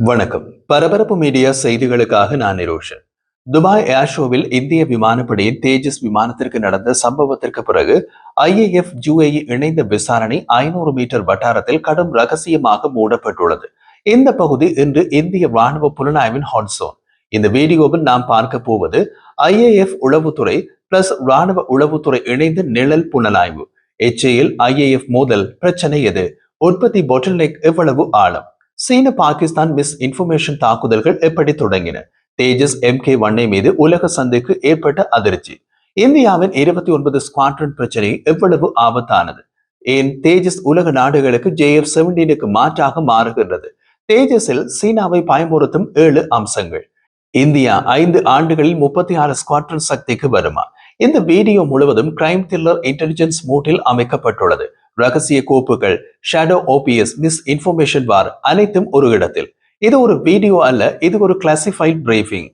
வணக்கம். பரபரப்பு மீடியா செய்திகளுக்காக நான் நிரோஷன். துபாய் ஏர்ஷோவில் இந்திய விமானப்படையின் தேஜஸ் விமானத்திற்கு நடந்த சம்பவத்திற்கு பிறகு ஐஏஎஃப் ஜூஏஇ இணைந்த விசாரணை ஐநூறு மீட்டர் வட்டாரத்தில் கடும் ரகசியமாக மூடப்பட்டுள்ளது. இந்த பகுதி இன்று இந்திய ராணுவ புலனாய்வின் ஹாட்ஸோன் இந்த வீடியோவில் நாம் பார்க்க போவது ஐஏஎஃப் உளவுத்துறை பிளஸ் ராணுவ உளவுத்துறை இணைந்த நிழல் புலனாய்வு. எச்ஏஎல் ஐஏஎஃப் மோதல் பிரச்சனை எது? உற்பத்தி பொட்டல்நெக் எவ்வளவு ஆழம்? சீன பாகிஸ்தான் மிஸ் இன்ஃபர்மேஷன் தாக்குதல்கள் எப்படி தொடங்கின? தேஜஸ் எம் கே ஒன்னை மீது உலக சந்தைக்கு ஏற்பட்ட அதிர்ச்சி. இந்தியாவின் இருபத்தி ஒன்பது ஸ்குவாட்ரன் பிரச்சனை எவ்வளவு ஆபத்தானது? ஏன் தேஜஸ் உலக நாடுகளுக்கு ஜே எஃப் செவன்டீனுக்கு மாற்றாக மாறுகின்றது? தேஜஸில் சீனாவை பயமுறுத்தும் ஏழு அம்சங்கள். இந்தியா ஐந்து ஆண்டுகளில் முப்பத்தி ஆறு ஸ்குவாட்ரன் சக்திக்கு வருமா? இந்த வீடியோ முழுவதும் கிரைம் த்ரில்லர் இன்டெலிஜென்ஸ் மூட்டில் அமைக்கப்பட்டுள்ளது. ரகசிய கோப்புகள் shadow OPS misinformation war அனைத்தும் ஒரு இடத்தில். இது ஒரு வீடியோ அல்ல இது ஒரு கிளாசிஃபைட் பிரீஃபிங்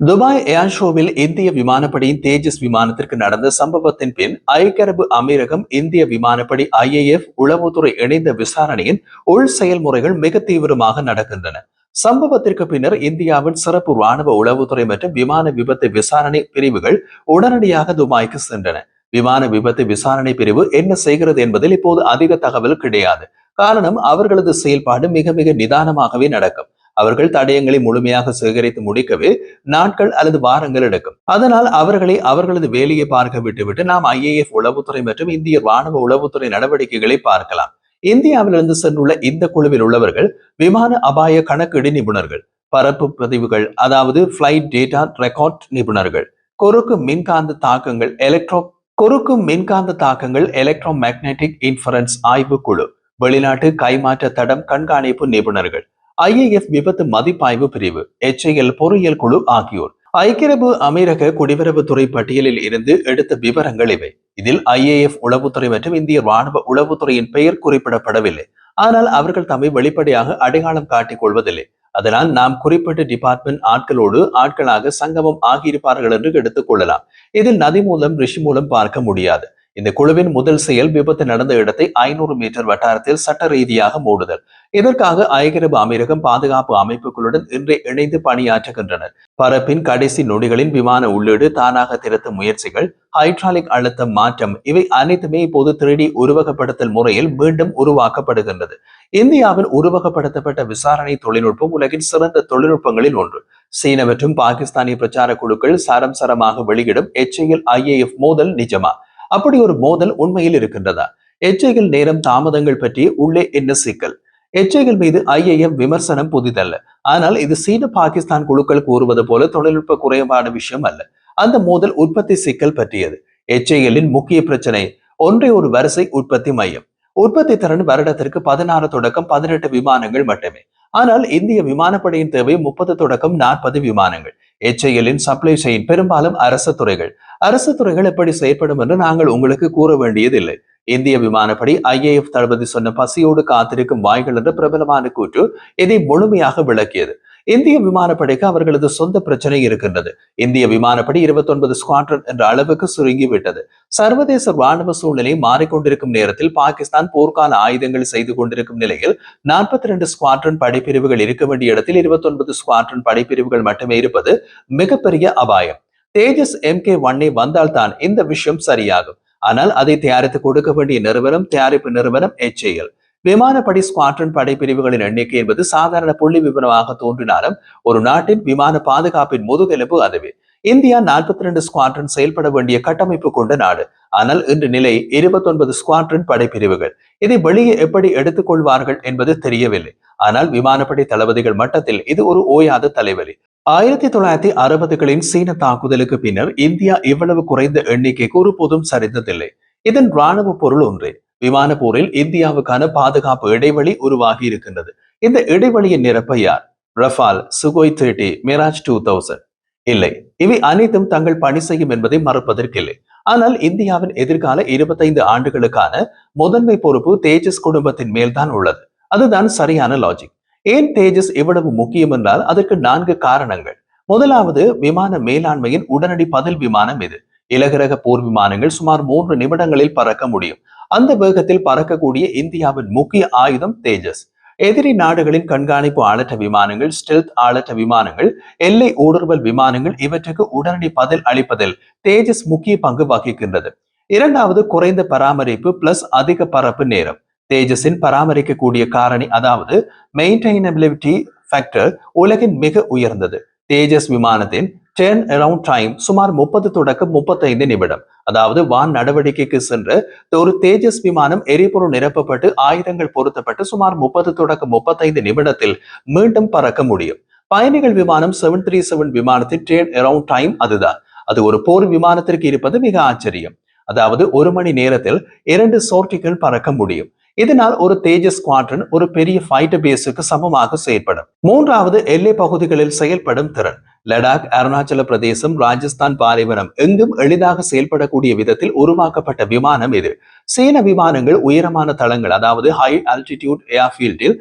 துபாய் ஏர் ஷோவில் இந்திய விமானப்படையின் தேஜஸ் விமானத்திற்கு நடந்த சம்பவத்தின் பின் ஐக்கிய அரபு அமீரகம் இந்திய விமானப்படை ஐஏஎஃப் உளவுத்துறை இணைந்த விசாரணையின் உள் செயல்முறைகள் மிக தீவிரமாக நடக்கின்றன. சம்பவத்திற்கு பின்னர் இந்தியாவின் சிறப்பு ராணுவ உளவுத்துறை மற்றும் விமான விபத்து விசாரணை பிரிவுகள் உடனடியாக துபாய்க்கு சென்றன. விமான விபத்து விசாரணை பிரிவு என்ன செய்கிறது என்பதில் இப்போது அதிக தகவல் கிடையாது. காரணம் அவர்களது செயல்பாடு மிக மிக நிதானமாகவே நடக்கும். அவர்கள் தடயங்களை முழுமையாக சேகரித்து முடிக்கவே நாட்கள் அல்லது வாரங்கள் எடுக்கும். அதனால் அவர்களை அவர்களது வேலையை பார்க்க விட்டுவிட்டு நாம் ஐஏஎஃப் உளவுத்துறை மற்றும் இந்திய ராணுவ உளவுத்துறை நடவடிக்கைகளை பார்க்கலாம். இந்தியாவிலிருந்து சென்றுள்ள இந்த குழுவில் உள்ளவர்கள் விமான அபாய கணக்கீடு நிபுணர்கள் பரப்பு பதிவுகள் அதாவது பிளைட் டேட்டா ரெக்கார்ட் நிபுணர்கள் குறுக்கு மின்காந்த தாக்கங்கள் எலக்ட்ரோ குறுக்கு மின்காந்த தாக்கங்கள் எலக்ட்ரோ மேக்னெட்டிக் இன்ஃபரன்ஸ் ஆய்வு குழு வெளிநாட்டு கைமாற்ற தடம் கண்காணிப்பு நிபுணர்கள் ஐஏஎஸ் விபத்து மதிப்பாய்வு பிரிவு எச்ஐஎல் பொறியியல் குழு ஆகியோர். ஐக்கியரபு அமீரக குடிவரவுத்துறை பட்டியலில் இருந்து எடுத்த விவரங்கள் இவை. இதில் ஐஏஎஃப் உளவுத்துறை மற்றும் இந்திய ராணுவ உளவுத்துறையின் பெயர் குறிப்பிடப்படவில்லை. ஆனால் அவர்கள் தம்மை வெளிப்படையாக அடையாளம் காட்டிக் கொள்வதில்லை. அதனால் நாம் குறிப்பிட்ட டிபார்ட்மெண்ட் ஆட்களோடு ஆட்களாக சங்கமம் ஆகியிருப்பார்கள் என்று எடுத்துக் கொள்ளலாம். இதில் நதி மூலம் ரிஷி மூலம் பார்க்க முடியாது. இந்த குழுவின் முதல் செயல் விபத்து நடந்த இடத்தை ஐநூறு மீட்டர் வட்டாரத்தில் சட்ட ரீதியாக மூடுதல். இதற்காக ஐக்கியரபு அமீரகம் பாதுகாப்பு அமைப்புகளுடன் இன்றே இணைந்து பணியாற்றுகின்றனர். பரப்பின் கடைசி நொடிகளின் விமான உள்ளீடு தானாக திருத்தும் முயற்சிகள் ஹைட்ராலிக் அழுத்தம் மாற்றம் இவை அனைத்துமே இப்போது திருடி உருவகப்படுத்தல் முறையில் மீண்டும் உருவாக்கப்படுகின்றது. இந்தியாவில் உருவகப்படுத்தப்பட்ட விசாரணை தொழில்நுட்பம் உலகின் சிறந்த தொழில்நுட்பங்களில் ஒன்று. சீன மற்றும் பாகிஸ்தானிய பிரச்சார குழுக்கள் சரம் சரமாக வெளியிடும் எச்ஏஎல் ஐஏஎஃப் மோதல் நிஜமா? அப்படி ஒரு மோதல் உண்மையில் இருக்கின்றதா? எச்சைகள் நேரம் தாமதங்கள் பற்றி உள்ளே என்ன சிக்கல்? எச்சைகள் மீது ஐஏஎம் விமர்சனம் புதிதல்ல. ஆனால் இது சீன பாகிஸ்தான் குழுக்கள் கூறுவது போல தொழில்நுட்ப குறைவான விஷயம் அல்ல. அந்த மோதல் உற்பத்தி சிக்கல் பற்றியது. எச்ஐஎல்லின் முக்கிய பிரச்சனை ஒன்றை ஒரு வரிசை உற்பத்தி மையம். உற்பத்தி திறன் வருடத்திற்கு பதினாறு தொடக்கம் பதினெட்டு விமானங்கள் மட்டுமே. ஆனால் இந்திய விமானப்படையின் தேவை முப்பது தொடக்கம் நாற்பது விமானங்கள். எச்ஐஎல்லின் சப்ளை செயின் பெரும்பாலும் அரசு துறைகள். அரசு துறைகள் எப்படி செயற்படும் என்று நாங்கள் உங்களுக்கு கூற வேண்டியதில்லை. இந்திய விமானப்படி ஐஏஎஃப் தளபதி சொன்ன பசியோடு காத்திருக்கும் வாய்கள் என்ற பிரபலமான கூற்று இதை முழுமையாக விளக்கியது. இந்திய விமானப்படைக்கு அவர்களது சொந்த பிரச்சனை இருக்கின்றது. இந்திய விமானப்படி இருபத்தி ஒன்பது ஸ்குவாட்ரன் என்ற அளவுக்கு சுருங்கி விட்டது சர்வதேச ராணுவ சூழ்நிலை மாறிக்கொண்டிருக்கும் நேரத்தில் பாகிஸ்தான் போர்க்கால ஆயுதங்கள் செய்து கொண்டிருக்கும் நிலையில் நாற்பத்தி ரெண்டு ஸ்குவாட்ரன் படைப்பிரிவுகள் இருக்க வேண்டிய இடத்தில் இருபத்தி ஒன்பது ஸ்குவாட்ரன் படைப்பிரிவுகள் மட்டுமே இருப்பது மிகப்பெரிய அபாயம். தேஜஸ் எம் கே ஒன்னே வந்தால்தான் இந்த விஷயம் சரியாகும். ஆனால் அதை தயாரித்து கொடுக்க வேண்டிய நிறுவனம் தயாரிப்பு நிறுவனம் எச்ஏஎல் விமானப்படை ஸ்குவாட்ரன் படைப்பிரிவுகளின் எண்ணிக்கை என்பது சாதாரண புள்ளி விவரமாக தோன்றினாலும் ஒரு நாட்டின் விமான பாதுகாப்பின் முதுகெலும்பு அதுவே. இந்தியா நாற்பத்தி ரெண்டு ஸ்குவாட்ரன் செயல்பட வேண்டிய கட்டமைப்பு கொண்ட நாடு. ஆனால் இன்று நிலை இருபத்தி ஒன்பது ஸ்குவாட்ரன் படைப்பிரிவுகள். இதை வெளியே எப்படி எடுத்துக்கொள்வார்கள் என்பது தெரியவில்லை. ஆனால் விமானப்படை தளபதிகள் மட்டத்தில் இது ஒரு ஓயாத தலைவலி. ஆயிரத்தி தொள்ளாயிரத்தி அறுபதுகளின் சீன தாக்குதலுக்கு பின்னர் இந்தியா இவ்வளவு குறைந்த எண்ணிக்கைக்கு ஒருபோதும் சரிந்ததில்லை. இதன் ராணுவ பொருள் ஒன்றே. விமான போரில் இந்தியாவுக்கான பாதுகாப்பு இடைவெளி உருவாகி இருக்கின்றது இந்த இடைவெளியை நிரப்ப யார்? Rafale Sukhoi thirty Mirage two thousand இல்லை இவை அனைத்தும் தங்கள் பணி செய்யும் என்பதை மறுப்பதற்கில்லை. ஆனால் இந்தியாவின் எதிர்கால இருபத்தைந்து ஆண்டுகளுக்கான முதன்மை பொறுப்பு தேஜஸ் குடும்பத்தின் மேல்தான் உள்ளது. அதுதான் சரியான லாஜிக் ஏன் தேஜஸ் இவ்வளவு முக்கியம் என்றால் அதற்கு நான்கு காரணங்கள். முதலாவது விமான மேலாண்மையின் உடனடி பதில் விமானம் இது. இலகுரக போர் விமானங்கள் சுமார் மூன்று நிமிடங்களில் பறக்க முடியும். அந்த வேகத்தில் பறக்கக்கூடிய இந்தியாவின் முக்கிய ஆயுதம் தேஜஸ். எதிரி நாடுகளின் கண்காணிப்பு ஆளற்ற விமானங்கள் ஸ்டெல்த் ஆளற்ற விமானங்கள் எல்லை ஊடுருவல் விமானங்கள் இவற்றுக்கு உடனடி பதில் அளிப்பதில் தேஜஸ் முக்கிய பங்கு வகிக்கின்றது. இரண்டாவது குறைந்த பராமரிப்பு பிளஸ் அதிக பரப்பு நேரம். தேஜஸின் பராமரிக்கக்கூடிய காரணி அதாவது மெயின்டைனபிலிட்டி ஃபேக்டர் உலகின் மிக உயர்ந்தது. தேஜஸ் விமானத்தின் டேர்ன் அரவுண்ட் டைம் சுமார் முப்பது தொடக்கம் முப்பத்தைந்து நிமிடம். அதாவது வான் நடவடிக்கைக்கு சென்று ஒரு தேஜஸ் விமானம் எரிபொருள் நிரப்பப்பட்டு ஆயுதங்கள் பொருத்தப்பட்டு சுமார் முப்பது தொடக்கம் முப்பத்தைந்து நிமிடத்தில் மீண்டும் பறக்க முடியும். பயணிகள் விமானம் செவன் த்ரீ செவன் விமானத்தின் டேர்ன் அரவுண்ட் டைம் அதுதான். அது ஒரு போர் விமானத்திற்கு இருப்பது மிக ஆச்சரியம். அதாவது ஒரு மணி நேரத்தில் இரண்டு சோர்ட்டிகள் பறக்க முடியும். இதனால் ஒரு தேஜஸ் ஸ்குவாட்ரன் ஒரு பெரிய ஃபைட்டர் பேஸுக்கு சமமாக செயல்படும் மூன்றாவது எல்லை பகுதிகளில் செயல்படும் திறன். லடாக் அருணாச்சல பிரதேசம் ராஜஸ்தான் பாலைவனம் எங்கும் எளிதாக செயல்படக்கூடிய விதத்தில் உருவாக்கப்பட்ட விமானம் இது. சீன விமானங்கள் உயரமான தளங்கள் அதாவது ஹை ஆல்டிடியூட் ஏர்ஃபீல்டில்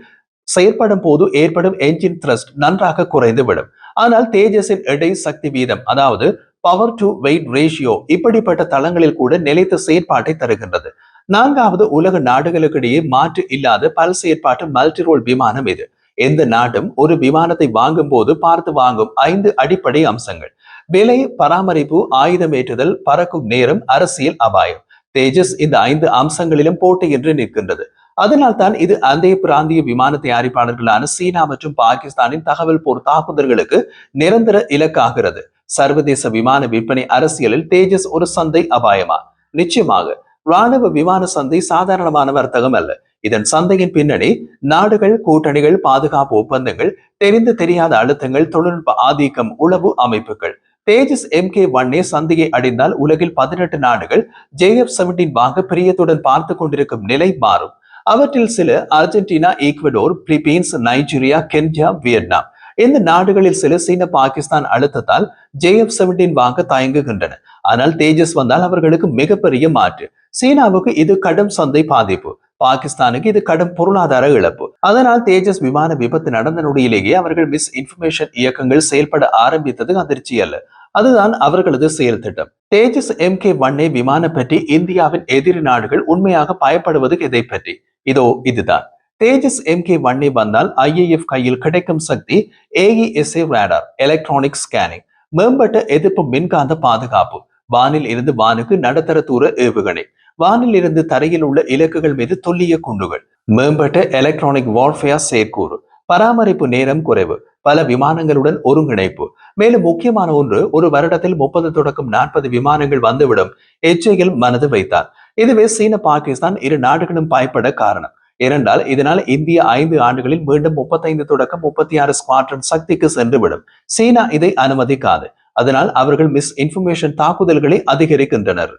செயற்படும் போது ஏற்படும் என்ஜின் த்ரஸ்ட் நன்றாக குறைந்துவிடும். ஆனால் தேஜஸின் எடை சக்தி வீதம் அதாவது பவர் டு வெயிட் ரேஷியோ இப்படிப்பட்ட தளங்களில் கூட நிலைத்த செயற்பாட்டை தருகின்றது. நான்காவது உலக நாடுகளுக்கிடையே மாற்று இல்லாத பல செயற்பாட்டு மல்டிரோல் விமானம் இது. எந்த நாடும் ஒரு விமானத்தை வாங்கும் போது பார்த்து வாங்கும் ஐந்து அடிப்படை அம்சங்கள். விலை பராமரிப்பு ஆயுதம் ஏற்றுதல் பறக்கும் நேரம் அரசியல் அபாயம். தேஜஸ் இந்த ஐந்து அம்சங்களிலும் போட்டியின்றி நிற்கின்றது. அதனால் தான் இது அந்தைய பிராந்திய விமான தயாரிப்பாளர்களான சீனா மற்றும் பாகிஸ்தானின் தகவல் போர் தாக்குதல்களுக்கு நிரந்தர இலக்காகிறது. சர்வதேச விமான விற்பனை அரசியலில் தேஜஸ் ஒரு சந்தை அபாயமா? நிச்சயமாக. ராணுவ விமான சந்தை சாதாரணமான வர்த்தகம் அல்ல. இதன் சந்தையின் பின்னணி நாடுகள் கூட்டணிகள் பாதுகாப்பு ஒப்பந்தங்கள் தெரிந்து தெரியாத அழுத்தங்கள் தொழில்நுட்ப ஆதிக்கம் உளவு அமைப்புகள். தேஜஸ் எம் கே ஒன்னே சந்தையை அடைந்தால் உலகில் பதினெட்டு நாடுகள் ஜே எஃப் செவன்டீன் வாங்க பிரியத்துடன் பார்த்து கொண்டிருக்கும் நிலை மாறும். அவற்றில் சில Argentina Ecuador Philippines Nigeria Kenya Vietnam. இந்த நாடுகளில் சில சீன பாகிஸ்தான் அழுத்தத்தால் ஜே எஃப் செவன்டீன் வாங்க தயங்குகின்றன. ஆனால் தேஜஸ் வந்தால் அவர்களுக்கு மிகப்பெரிய மாற்று. சீனாவுக்கு இது கடும் சந்தை பாதிப்பு. பாகிஸ்தானுக்கு இது கடும் பொருளாதார இழப்பு. அதனால் தேஜஸ் விமான விபத்து நடந்த நொடியிலேயே அவர்கள் மிஸ் இன்ஃபர்மேஷன் இயக்கங்கள் செயல்பட ஆரம்பித்தது அதிர்ச்சி அல்ல. அதுதான் அவர்களது செயல் திட்டம். தேஜஸ் எம் கே ஒன்னே விமானம் பற்றி இந்தியாவின் எதிரி நாடுகள் உண்மையாக பயப்படுவது இதை பற்றி? இதோ இதுதான். தேஜஸ் எம் கே ஒன்னே வந்தால் ஐஏஎஃப் கையில் கிடைக்கும் சக்தி ஏஇஎஸ்ஏ ரேடார் எலக்ட்ரானிக் ஸ்கேனிங் மேம்பட்ட எதிர்ப்பு மின்காந்த பாதுகாப்பு. வானில் இருந்து வானுக்கு நடுத்தர தூர ஏவுகணை. வானில் இருந்து தரையில் உள்ள இலக்குகள் மீது துல்லிய குண்டுகள். மேம்பட்ட எலக்ட்ரானிக் வார்ஃபேர் செயற்கூறு. பராமரிப்பு நேரம் குறைவு. பல விமானங்களுடன் ஒருங்கிணைப்பு. மேலும் முக்கியமான ஒன்று ஒரு வருடத்தில் முப்பது தொடக்கம் நாற்பது விமானங்கள் வந்துவிடும். எச்சையில் மனது வைத்தார். இதுவே சீன பாகிஸ்தான் இரு நாடுகளும் பயப்பட காரணம். இரண்டால் இதனால் இந்திய ஐந்து ஆண்டுகளில் மீண்டும் முப்பத்தைந்து தொடக்கம் முப்பத்தி ஆறு ஸ்குவாட்ரன் சக்திக்கு சென்றுவிடும். சீனா இதை அனுமதிக்காது. அதனால் அவர்கள் மிஸ் இன்ஃபர்மேஷன் தாக்குதல்களை அதிகரிக்கின்றனர்.